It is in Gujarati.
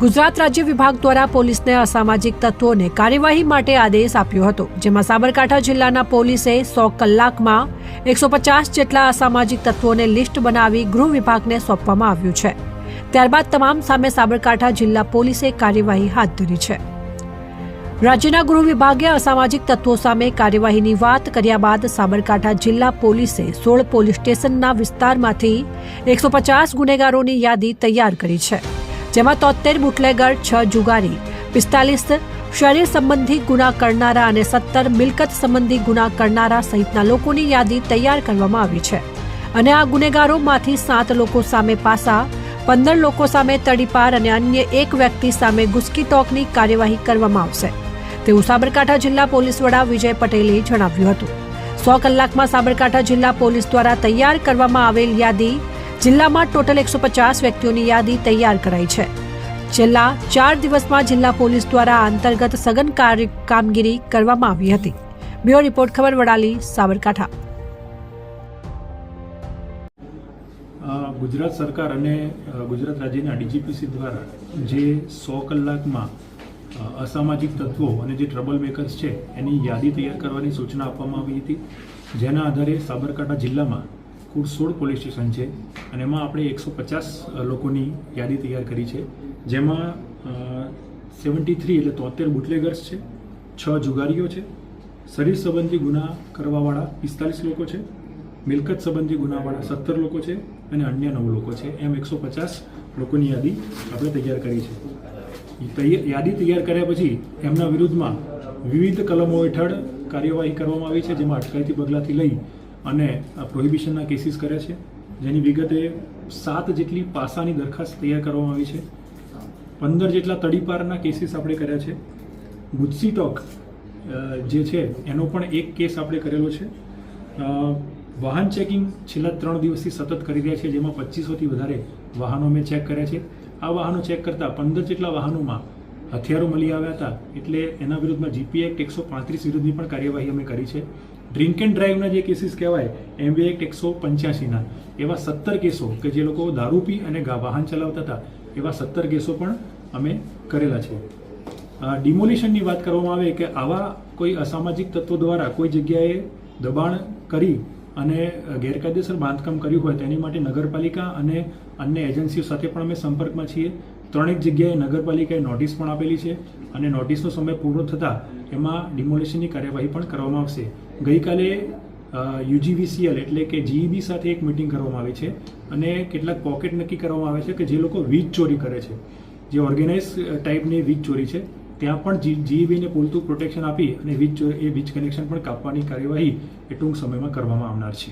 ગુજરાત રાજ્ય વિભાગ દ્વારા પોલીસને અસામાજિક તત્વોને કાર્યવાહી માટે આદેશ આપ્યો હતો, જેમાં સાબરકાંઠા જિલ્લાના પોલીસે સો કલાકમાં એકસો પચાસ જેટલા અસામાજિક તત્વોને લિસ્ટ બનાવી ગૃહ વિભાગને સોંપવામાં આવ્યું છે. ત્યારબાદ તમામ સામે સાબરકાંઠા જિલ્લા પોલીસે કાર્યવાહી હાથ ધરી છે. રાજ્યના ગૃહ વિભાગે અસામાજિક તત્વો સામે કાર્યવાહીની વાત કર્યા બાદ સાબરકાંઠા જિલ્લા પોલીસે સોળ પોલીસ સ્ટેશનના વિસ્તારમાંથી એકસો પચાસ ગુનેગારોની યાદી તૈયાર કરી છે. જેમાં તોતેર બુટલેગર, છ જુગારી, પિસ્તાલીસ શરીર સંબંધી ગુના કરનારા અને સત્તર મિલકત સંબંધી ગુના કરનારા સહિતના લોકોની યાદી તૈયાર કરવામાં આવી છે. અને આ ગુનેગારોમાંથી સાત લોકો સામે પાસા, પંદર લોકો સામે તડીપાર અને અન્ય એક વ્યક્તિ સામે ગુસ્કી ટોકની કાર્યવાહી કરવામાં આવશે. તેવું સાબરકાંઠા જિલ્લા પોલીસ વડા વિજય પટેલે જણાવ્યું હતું. સો કલાકમાં સાબરકાંઠા જિલ્લા પોલીસ દ્વારા તૈયાર કરવામાં આવેલ યાદી જિલ્લામાં ટોટલ એકસો પચાસ વ્યક્તિઓની યાદી તૈયાર કરાઈ છે. છેલ્લા ચાર દિવસમાં જિલ્લા પોલીસ દ્વારા અંતર્ગત સઘન કાર્ય કામગીરી કરવામાં આવી હતી. બ્યુરો રિપોર્ટ, ખબર વડાલી, સાબરકાંઠા. ગુજરાત સરકાર અને ગુજરાત રાજ્યના ડીજીપીસી દ્વારા જે સો કલાકમાં અસામાજિક તત્વો અને જે ટ્રબલ મેકર્સ છે, એની યાદી તૈયાર કરવાની સૂચના આપવામાં આવી હતી. જેના આધારે સાબરકાંઠા જિલ્લામાં કુલ સોળ પોલીસ સ્ટેશન છે અને એમાં આપણે એકસો પચાસ લોકોની યાદી તૈયાર કરી છે. જેમાં સેવન્ટી થ્રી એટલે તોતેર બુટલેગર્સ છે, છ જુગારીઓ છે, શરીર સંબંધી ગુના કરવાવાળા પિસ્તાલીસ લોકો છે, મિલકત સંબંધી ગુનાવાળા સત્તર લોકો છે અને અન્ય નવ લોકો છે. એમ એકસો પચાસ લોકોની યાદી આપણે તૈયાર કરી છે. યાદી તૈયાર કર્યા પછી એમના વિરુદ્ધમાં વિવિધ કલમો હેઠળ કાર્યવાહી કરવામાં આવી છે, જેમાં અટકાયતી પગલાંથી લઈ અને પ્રોહિબિશનના કેસીસ કર્યા છે, જેની વિગતે સાત જેટલી પાસાની દરખાસ્ત તૈયાર કરવામાં આવી છે. પંદર જેટલા તડીપારના કેસીસ આપણે કર્યા છે. ગુજસી ટોક જે છે, એનો પણ એક કેસ આપણે કરેલો છે. વાહન ચેકિંગ છેલ્લા ત્રણ દિવસથી સતત કરી રહ્યા છે, જેમાં પચીસોથી વધારે વાહનો અમે ચેક કર્યા છે. આ વાહનો ચેક કરતાં પંદર જેટલા વાહનોમાં હથિયારો મળી આવ્યા હતા, એટલે એના વિરુદ્ધમાં જીપી એક્ટ એકસો પાંત્રીસ વિરુદ્ધની પણ કાર્યવાહી અમે કરી છે. ડ્રિંક એન્ડ ડ્રાઈવના જે કેસીસ કહેવાય એમબી એક્ટ એકસો પંચ્યાસીના. એવા સત્તર કેસો કે જે લોકો દારૂ પી અને વાહન ચલાવતા હતા, એવા સત્તર કેસો પણ અમે કરેલા છે. ડિમોલિશનની વાત કરવામાં આવે કે આવા કોઈ અસામાજિક તત્વો દ્વારા કોઈ જગ્યાએ દબાણ કરી અને ગેરકાયદેસર બાંધકામ કર્યું હોય, તેની માટે નગરપાલિકા અને અન્ય એજન્સીઓ સાથે પણ અમે સંપર્કમાં છીએ. ત્રણેક જગ્યાએ નગરપાલિકાએ નોટિસ પણ આપેલી છે અને નોટિસનો સમય પૂરો થતાં એમાં ડિમોલિશનની કાર્યવાહી પણ કરવામાં આવશે. ગઈકાલે યુજીવીસીએલ એટલે કે જીઈબી સાથે એક મિટિંગ કરવામાં આવી છે અને કેટલાક પોકેટ નક્કી કરવામાં આવે છે કે જે લોકો વીજ ચોરી કરે છે. જે ઓર્ગેનાઇઝ ટાઈપની વીજ ચોરી છે, ત્યાં પણ જીઈબીને પૂરતું પ્રોટેક્શન આપી અને વીજ એ વીજ કનેક્શન પણ કાપવાની કાર્યવાહી એ ટૂંક સમયમાં કરવામાં આવનાર છે.